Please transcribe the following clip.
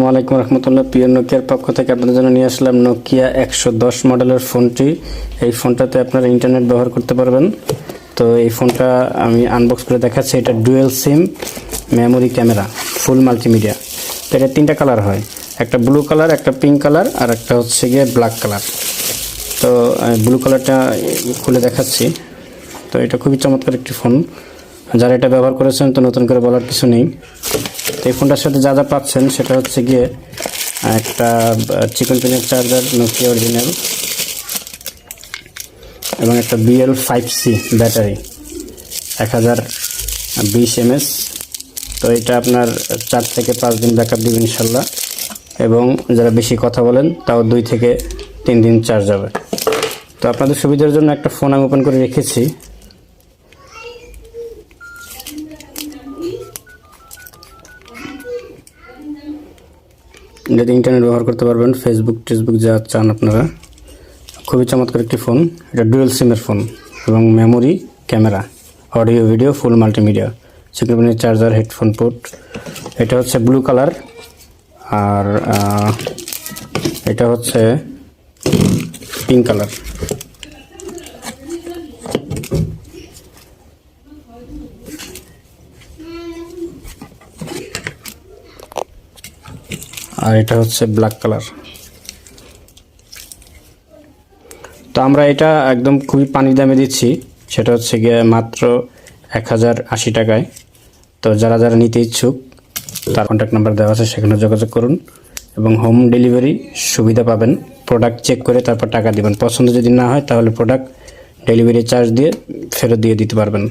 আসসালামু আলাইকুম রহমতুল্লাহ। প্রিয় নোকিয়ার পক্ষ থেকে আপনাদের জন্য নিয়ে আসলাম নোকিয়া একশো দশ মডেলের ফোনটি। এই ফোনটাতে আপনারা ইন্টারনেট ব্যবহার করতে পারবেন। তো এই ফোনটা আমি আনবক্স করে দেখাচ্ছি। এটা dual sim memory camera full multimedia তো এটা তিনটা কালার হয়। একটা ব্লু কালার একটা পিঙ্ক কালার আর একটা হচ্ছে গিয়ে ব্ল্যাক কালার তো ব্লু কালারটা খুলে দেখাচ্ছি। তো এটা খুবই চমৎকার একটি ফোন যারা এটা ব্যবহার করেছেন তো নতুন করে বলার কিছু নেই। তো এই ফোনটার সাথে যা যা পাচ্ছেন সেটা হচ্ছে গিয়ে একটা চিকন পিনের চার্জার নোকিয়া অরিজিনাল এবং একটা বিএল ফাইভ সি ব্যাটারি এক হাজার বিশ এমএস তো এটা আপনার চার থেকে পাঁচ দিন ব্যাকআপ দিবে ইনশাল্লাহ। এবং যারা বেশি কথা বলেন, তাও দুই থেকে তিন দিন চার্জ হবে। তো আপনাদের সুবিধার জন্য একটা ফোন আমি ওপেন করে রেখেছি। যদি ইন্টারনেট ব্যবহার করতে পারবেন ফেসবুক টেসবুক যা চান আপনারা। খুবই চমৎকার একটি ফোন এটা ডুয়েল সিমের ফোন এবং memory camera audio video full multimedia সেখানে চার্জার হেডফোন পোর্ট এটা হচ্ছে ব্লু কালার আর এটা হচ্ছে পিঙ্ক কালার আর এটা হচ্ছে ব্ল্যাক কালার তো আমরা এটা একদম খুবই পানি দামে দিচ্ছি। সেটা হচ্ছে গিয়ে মাত্র এক হাজার আশি টাকায়। তো যারা যারা নিতে ইচ্ছুক, তার কন্ট্যাক্ট নাম্বার দেওয়া আছে, সেখানে যোগাযোগ করুন এবং হোম ডেলিভারি সুবিধা পাবেন। প্রোডাক্ট চেক করে তারপর টাকা দিবেন। পছন্দ যদি না হয়, তাহলে প্রোডাক্ট ডেলিভারি চার্জ দিয়ে ফেরত দিয়ে দিতে পারবেন।